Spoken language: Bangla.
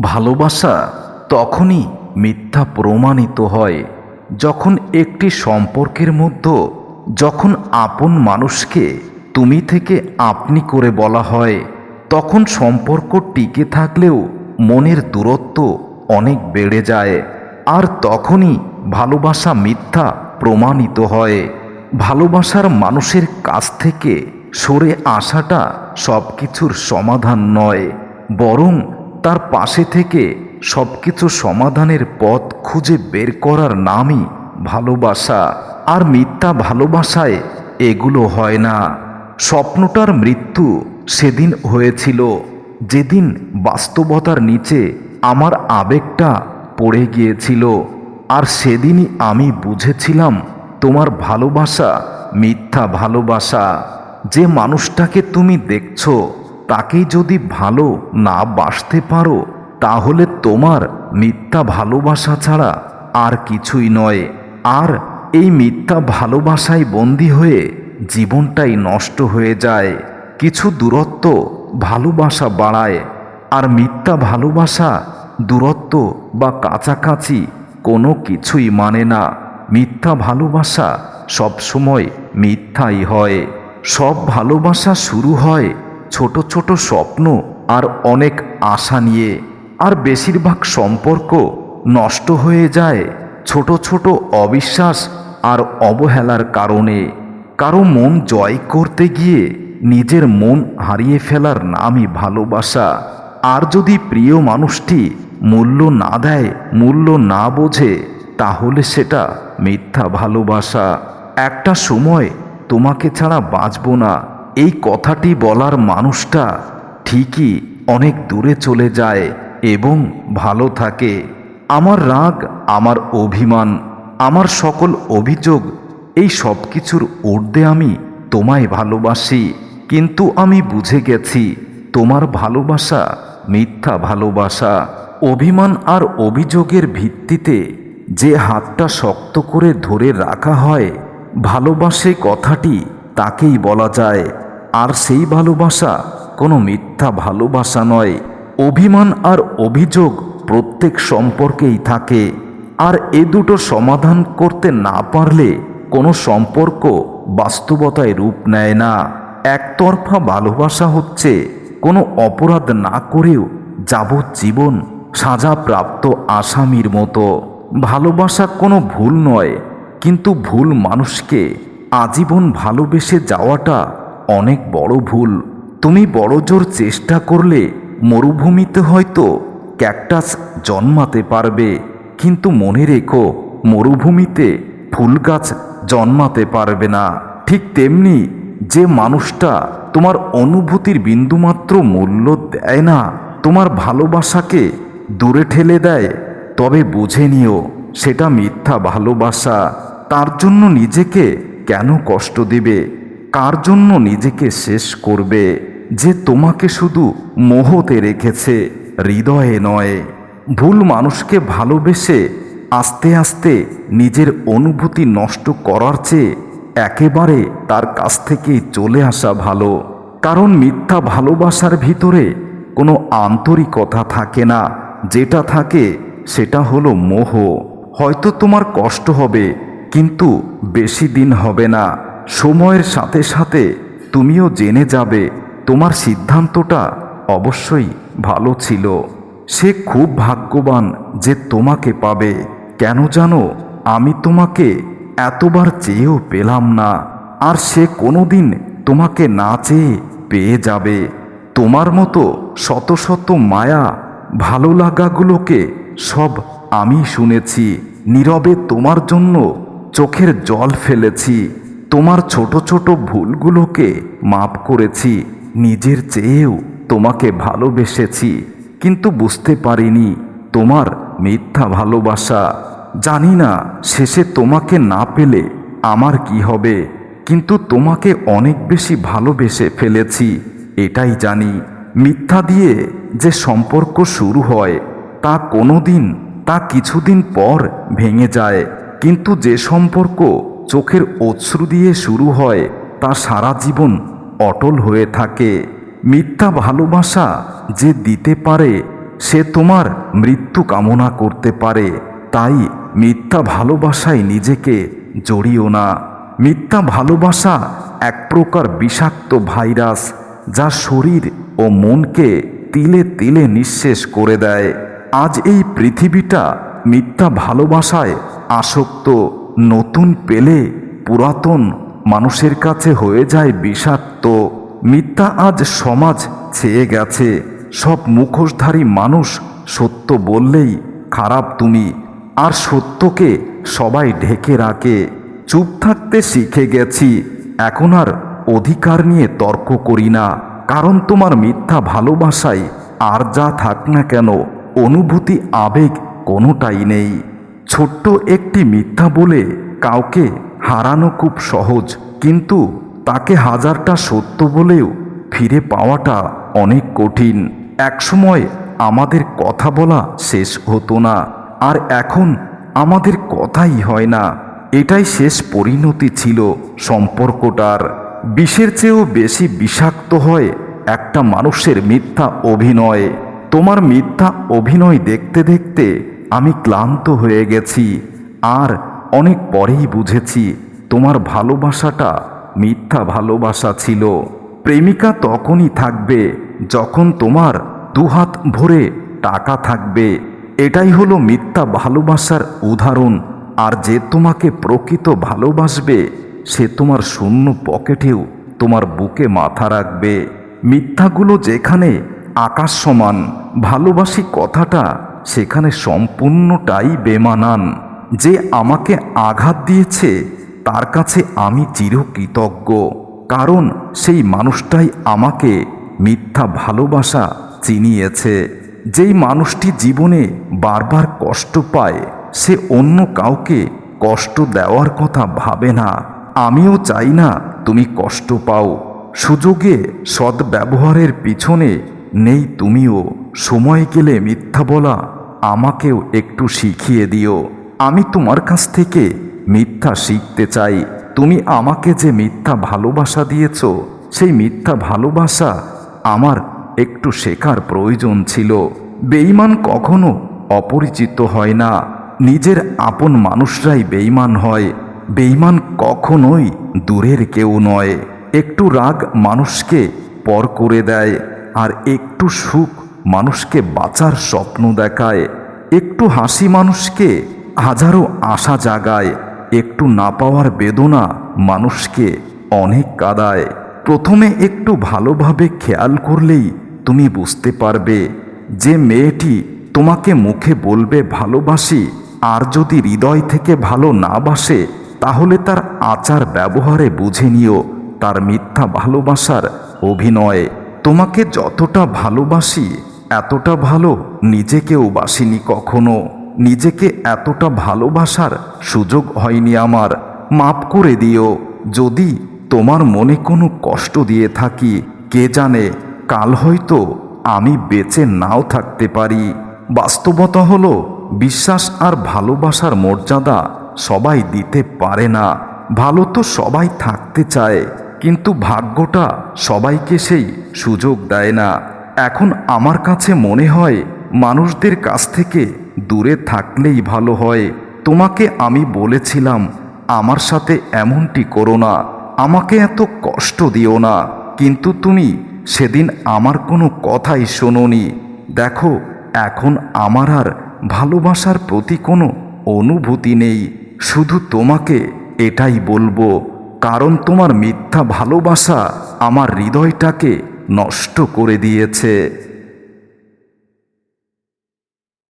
ভালোবাসা তখনই মিথ্যা প্রমাণিত হয়, যখন একটি সম্পর্কের মধ্যে, যখন আপন মানুষকে তুমি থেকে আপনি করে বলা হয়, তখন সম্পর্ক টিকে থাকলেও মনের দূরত্ব অনেক বেড়ে যায়, আর তখনই ভালোবাসা মিথ্যা প্রমাণিত হয়। ভালোবাসার মানুষের কাছ থেকে সরে আসাটা সব কিছুর সমাধান নয়, বরং তার পাশে থেকে সব কিছু সমাধানের পথ খুঁজে বের করার নামই ভালোবাসা। আর মিথ্যা ভালোবাসায় এগুলো হয় না। স্বপ্নটার মৃত্যু সেদিন হয়েছিল। যেদিন বাস্তবতার নিচে আমার আবেগটা পড়ে গিয়েছিল। আর সেদিনই আমি বুঝেছিলাম তোমার ভালোবাসা মিথ্যা ভালোবাসা। যে মানুষটাকে তুমি দেখছ তাকেই যদি ভালো না বাসতে পারো, তাহলে তোমার মিথ্যা ভালোবাসা ছাড়া আর কিছুই নয়। আর এই মিথ্যা ভালোবাসায় বন্দী হয়ে জীবনটাই নষ্ট হয়ে যায়। কিছু দূরত্ব ভালোবাসা বাড়ায়, আর মিথ্যা ভালোবাসা দূরত্ব বা কাছাকাছি কোনো কিছুই মানে না। মিথ্যা ভালোবাসা সবসময় মিথ্যাই হয়। সব ভালোবাসা শুরু হয় ছোট ছোট স্বপ্ন আর অনেক আশা নিয়ে। আর বেশিরভাগ সম্পর্ক নষ্ট হয়ে যায় ছোট ছোট অবিশ্বাস আর অবহেলার কারণে। কারও মন জয় করতে গিয়ে নিজের মন হারিয়ে ফেলার নামই ভালোবাসা। আর যদি প্রিয় মানুষটি মূল্য না দেয়, মূল্য না বোঝে, তাহলে সেটা মিথ্যা ভালোবাসা। একটা সময় তোমাকে ছাড়া বাঁচব না। এই কথাটি বলার মানুষটা ঠিকই অনেক দূরে চলে যায় এবং ভালো থাকে। আমার রাগ, আমার অভিমান, আমার সকল অভিযোগ, এই সব কিছুর ঊর্ধ্বে আমি তোমায় ভালোবাসি। কিন্তু আমি বুঝে গেছি, তোমার ভালোবাসা মিথ্যা ভালোবাসা। অভিমান আর অভিযোগের ভিত্তিতে যে হাতটা শক্ত করে ধরে রাখা হয়, ভালোবাসে কথাটি তাকেই বলা যায়। আর সেই ভালোবাসা কোনো মিথ্যা ভালোবাসা নয়। অভিমান আর অভিযোগ প্রত্যেক সম্পর্কেই থাকে। আর এ দুটো সমাধান করতে না পারলে কোনো সম্পর্ক বাস্তবতায় রূপ নেয় না। একতরফা ভালোবাসা হচ্ছে কোনো অপরাধ না করেও যাবজ্জীবন সাজাপ্রাপ্ত আসামির মতো। ভালোবাসা কোনো ভুল নয়, কিন্তু ভুল মানুষকে আজীবন ভালোবেসে যাওয়াটা অনেক বড় ভুল। তুমি বড় জোর চেষ্টা করলে মরুভূমিতে হয়তো ক্যাকটাস জন্মাতে পারবে। কিন্তু মনে রেখো, মরুভূমিতে ফুল গাছ জন্মাতে পারবে না। ঠিক তেমনি যে মানুষটা তোমার অনুভূতির বিন্দুমাত্র মূল্য দেয় না, তোমার ভালোবাসাকে দূরে ঠেলে দেয়, তবে বুঝে নিও, সেটা মিথ্যা ভালোবাসা। তার জন্য নিজেকে কেন কষ্ট দেবে? কার জন্য নিজেকে শেষ করবে যে তোমাকে শুধু মোহতে রেখেছে? হৃদয়ে নয়। ভুল মানুষকে ভালোবেসে আস্তে আস্তে নিজের অনুভূতি নষ্ট করার চেয়ে একেবারে তার কাছ থেকেই চলে আসা ভালো। কারণ মিথ্যা ভালোবাসার ভিতরে কোনো আন্তরিকতা থাকে না। যেটা থাকে সেটা হলো মোহ। হয়তো তোমার কষ্ট হবে, কিন্তু বেশি দিন হবে না। সময়ের সাথে সাথে তুমিও জেনে যাবে, তোমার সিদ্ধান্তটা অবশ্যই ভালো ছিল। সে খুব ভাগ্যবান যে তোমাকে পাবে। কেন জানো, আমি তোমাকে এতবার চেয়েও পেলাম না, আর সে কোনোদিন তোমাকে না চেয়ে পেয়ে যাবে। তোমার মতো শত শত মায়া ভালো লাগাগুলোকে সব আমি শুনেছি। নীরবে তোমার জন্য চোখের জল ফেলেছি। তোমার ছোট ছোট ভুলগুলোকে মাপ করেছি, নিজের চেয়েও তোমাকে ভালোবেসেছি, কিন্তু বুঝতে পারিনি তোমার মিথ্যা ভালোবাসা। জানি না শেষে তোমাকে না পেলে আমার কি হবে, কিন্তু তোমাকে অনেক বেশি ভালোবেসে ফেলেছি, এটাই জানি। মিথ্যা দিয়ে যে সম্পর্ক শুরু হয়, তা কোনো দিন তা কিছুদিন পর ভেঙে যায়, কিন্তু যে সম্পর্ক চোখের অশ্রু দিয়ে শুরু হয়, তা সারা জীবন অটল হয়ে থাকে। মিথ্যা ভালোবাসা যে দিতে পারে, সে তোমার মৃত্যু কামনা করতে পারে। তাই মিথ্যা ভালোবাসায় নিজেকে জড়িও না। মিথ্যা ভালোবাসা এক প্রকার বিষাক্ত ভাইরাস, যা শরীর ও মনকে তিলে তিলে নিঃশেষ করে দেয়। আজ এই পৃথিবীটা মিথ্যা ভালোবাসায় আসক্ত। নতুন পেলে পুরাতন মানুষের কাছে হয়ে যায় বিষাক্ত। মিথ্যা আজ সমাজ ছেয়ে গেছে। সব মুখোশধারী মানুষ সত্য বললেই খারাপ তুমি, আর সত্যকে সবাই ঢেকে রাখে। চুপ থাকতে শিখে গেছি, এখন আর অধিকার নিয়ে তর্ক করি না। কারণ তোমার মিথ্যা ভালোবাসায় আর যা থাক না কেন, অনুভূতি আবেগ কোনোটাই নেই। ছোট্ট একটি মিথ্যা বলে কাউকে হারানো খুব সহজ। কিন্তু তাকে হাজারটা সত্য বলেও ফিরে পাওয়াটা অনেক কঠিন। একসময় আমাদের কথা বলা শেষ হতো না, আর এখন আমাদের কথাই হয় না। এটাই শেষ পরিণতি ছিল সম্পর্কটার। বিষের চেয়েও বেশি বিষাক্ত হয় একটা মানুষের মিথ্যা অভিনয়। তোমার মিথ্যা অভিনয় দেখতে দেখতে আমি ক্লান্ত হয়ে গেছি, আর অনেক পরেই বুঝেছি তোমার ভালোবাসাটা মিথ্যা ভালোবাসা ছিল। প্রেমিকা তখনই থাকবে যখন তোমার দুহাত ভরে টাকা থাকবে। এটাই হলো মিথ্যা ভালোবাসার উদাহরণ, আর যে তোমাকে প্রকৃত ভালোবাসবে, সে তোমার শূন্য পকেটেও তোমার বুকে মাথা রাখবে। মিথ্যাগুলো যেখানে আকাশ সমান, ভালোবাসি কথাটা সেখানে সম্পূর্ণটাই বেমানান। যে আমাকে আঘাত দিয়েছে, তার কাছে আমি চিরকৃতজ্ঞ। কারণ সেই মানুষটাই আমাকে মিথ্যা ভালোবাসা চিনিয়েছে। যেই মানুষটি জীবনে বারবার কষ্ট পায়, সে অন্য কাউকে কষ্ট দেওয়ার কথা ভাবে না। আমিও চাই না তুমি কষ্ট পাও। সুযোগে সদ্ব্যবহারের পিছনে নেই তুমিও। সময় গেলে মিথ্যা বলা আমাকেও একটু শিখিয়ে দিও। আমি তোমার কাছ থেকে মিথ্যা শিখতে চাই। তুমি আমাকে যে মিথ্যা ভালোবাসা দিয়েছ, সেই মিথ্যা ভালোবাসা আমার একটু শেখার প্রয়োজন ছিল। বেইমান কখনো অপরিচিত হয় না। নিজের আপন মানুষরাই বেইমান হয়। বেইমান কখনোই দূরের কেউ নয়। একটু রাগ মানুষকে পর করে দেয়, আর একটু সুখ মানুষকে বাঁচার স্বপ্ন দেখায়, একটু হাসি মানুষকে হাজারো আশা জাগায়, একটু না পাওয়ার বেদনা মানুষকে অনেক কাদায়। প্রথমে একটু ভালোভাবে খেয়াল করলেই তুমি বুঝতে পারবে যে মেয়েটি তোমাকে মুখে বলবে ভালোবাসি, আর যদি হৃদয় থেকে ভালো না বাসে, তাহলে তার আচার ব্যবহারে বুঝে নিও, তার মিথ্যা ভালোবাসার অভিনয়। তোমাকে যতটা ভালোবাসি এতটা ভালো নিজেকেও বাসিনি কখনো। নিজেকে এতটা ভালোবাসার সুযোগ হয়নি আমার। মাপ করে দিও। যদি তোমার মনে কোনো কষ্ট দিয়ে থাকি, কে জানে, কাল হয়তো আমি বেঁচে নাও থাকতে পারি। বাস্তবতা হলো, বিশ্বাস আর ভালোবাসার মর্যাদা সবাই দিতে পারে না। ভালো তো সবাই থাকতে চায়, কিন্তু ভাগ্যটা সবাইকে সেই সুযোগ দেয় না। এখন আমার কাছে মনে হয়, মানুষদের কাছ থেকে দূরে থাকলেই ভালো হয়। তোমাকে আমি বলেছিলাম, আমার সাথে এমনটি করো না। আমাকে এত কষ্ট দিও না। কিন্তু তুমি সেদিন আমার কোনো কথাই শোনোনি। দেখো, এখন আমার আর ভালোবাসার প্রতি কোনো অনুভূতি নেই। শুধু তোমাকে এটাই বলব, কারণ তোমার মিথ্যা ভালোবাসা আমার হৃদয়টাকে নষ্ট করে দিয়েছে।